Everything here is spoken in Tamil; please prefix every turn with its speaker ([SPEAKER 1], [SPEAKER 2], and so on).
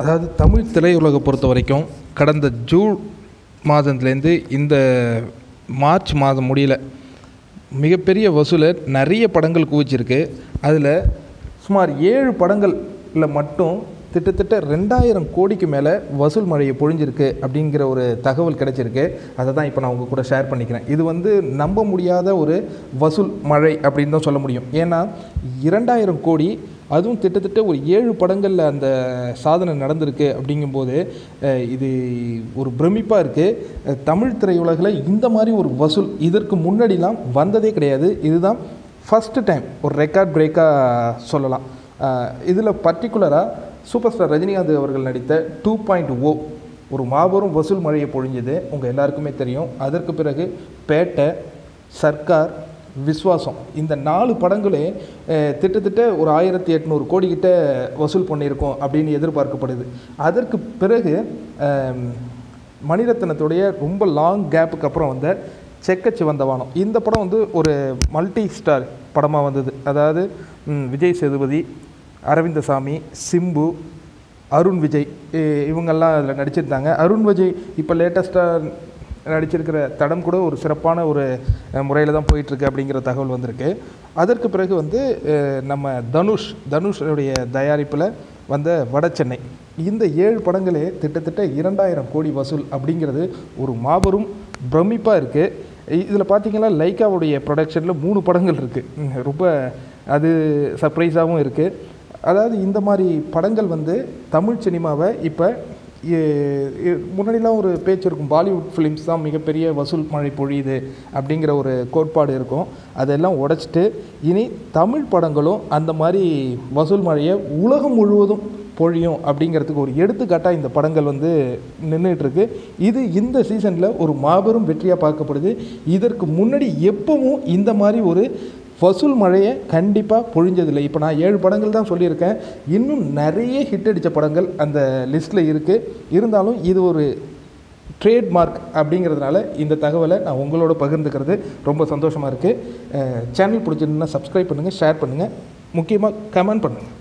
[SPEAKER 1] அதாவது தமிழ் திரையுலகை பொறுத்த வரைக்கும் கடந்த ஜூன் மாதத்துலேருந்து இந்த மார்ச் மாதம் முடியல மிகப்பெரிய வசூலை நிறைய படங்கள் குவிச்சிருக்கு. அதில் சுமார் ஏழு படங்களில் மட்டும் கிட்டத்தட்ட ரெண்டாயிரம் கோடிக்கு மேலே வசூல் மழையை பொழிஞ்சிருக்கு அப்படிங்கிற ஒரு தகவல் கிடைச்சிருக்கு. அதை தான் இப்போ நான் உங்கள் கூட ஷேர் பண்ணிக்கிறேன். இது வந்து நம்ப முடியாத ஒரு வசூல் மழை அப்படின்னு தான் சொல்ல முடியும். ஏன்னா இரண்டாயிரம் கோடி அதுவும் கிட்டத்தட்ட ஒரு ஏழு படங்களில் அந்த சாதனை நடந்திருக்கு அப்படிங்கும்போது இது ஒரு பிரமிப்பாக இருக்குது தமிழ் திரையுலகில் இந்த மாதிரி ஒரு வசூல் இதற்கு முன்னாடிலாம் வந்ததே கிடையாது. இதுதான் ஃபஸ்ட்டு டைம் ஒரு ரெக்கார்ட் பிரேக்காக சொல்லலாம். இதில் பர்டிகுலராக சூப்பர் ஸ்டார் ரஜினிகாந்த் அவர்கள் நடித்த டூ பாயிண்ட் ஓ ஒரு மாபெரும் வசூல் மழையை பொழிஞ்சது. உங்கள் எல்லாருக்குமே தெரியும். அதற்கு பிறகு பேட்டை சர்க்கார் விஸ்வாசம் இந்த நாலு படங்களே திட்டத்தட்ட ஒரு ஆயிரத்தி எட்நூறு கோடி கிட்ட வசூல் பண்ணியிருக்கோம் அப்படின்னு எதிர்பார்க்கப்படுது. அதற்கு பிறகு மணிரத்னத்துடைய ரொம்ப லாங் கேப்புக்கு அப்புறம் வந்த செக்கச்சி வந்தவானம். இந்த படம் வந்து ஒரு மல்டி ஸ்டார் படமாக வந்தது. அதாவது விஜய் சேதுபதி அரவிந்தசாமி சிம்பு அருண் விஜய் இவங்கெல்லாம் அதில் நடிச்சிருந்தாங்க. அருண் விஜய் இப்போ லேட்டஸ்ட்டாக நடிச்சிருக்கிற தடம் கூட ஒரு சிறப்பான ஒரு முறையில் தான் போயிட்டுருக்கு அப்படிங்கிற தகவல் வந்திருக்கு. அதற்கு பிறகு வந்து நம்ம தனுஷ் தனுஷுடைய தயாரிப்பில் வந்த வட சென்னை. இந்த ஏழு படங்களே கிட்டத்தட்ட இரண்டாயிரம் கோடி வசூல் அப்படிங்கிறது ஒரு மாபெரும் பிரமிப்பாக இருக்குது இதில் பார்த்தீங்கன்னா லைக்காவுடைய ப்ரொடக்ஷனில் மூணு படங்கள் இருக்குது ரொம்ப அது சர்ப்ரைஸாகவும் இருக்குது அதாவது இந்த மாதிரி படங்கள் வந்து தமிழ் சினிமாவை இப்போ முன்னாடிலாம் ஒரு பேச்சு இருக்கும். பாலிவுட் ஃபிலிம்ஸ் தான் மிகப்பெரிய வசூல் மழை பொழியுது அப்படிங்கிற ஒரு கோட்பாடு இருக்கும். அதெல்லாம் உடைச்சிட்டு இனி தமிழ் படங்களும் அந்த மாதிரி வசூல் மழையை உலகம் முழுவதும் பொழியும் அப்படிங்கிறதுக்கு ஒரு எடுத்துக்காட்டாக இந்த படங்கள் வந்து நின்றுட்டுருக்கு இது இந்த சீசனில் ஒரு மாபெரும் வெற்றியாக பார்க்கப்படுது. இதற்கு முன்னாடி எப்பவும் இந்த மாதிரி ஒரு வசூல் மழையை கண்டிப்பாக பொழிஞ்சதில்லை. இப்போ நான் ஏழு படங்கள் தான் சொல்லியிருக்கேன். இன்னும் நிறைய ஹிட் அடித்த படங்கள் அந்த லிஸ்ட்டில் இருக்குது இருந்தாலும் இது ஒரு ட்ரேட்மார்க் அப்படிங்கிறதுனால இந்த தகவலை நான் உங்களோட பகிர்ந்துக்கிறது ரொம்ப சந்தோஷமாக இருக்குது சேனல் பிடிச்சிருந்தா சப்ஸ்கிரைப் பண்ணுங்கள் ஷேர் பண்ணுங்கள் முக்கியமாக கமெண்ட் பண்ணுங்கள்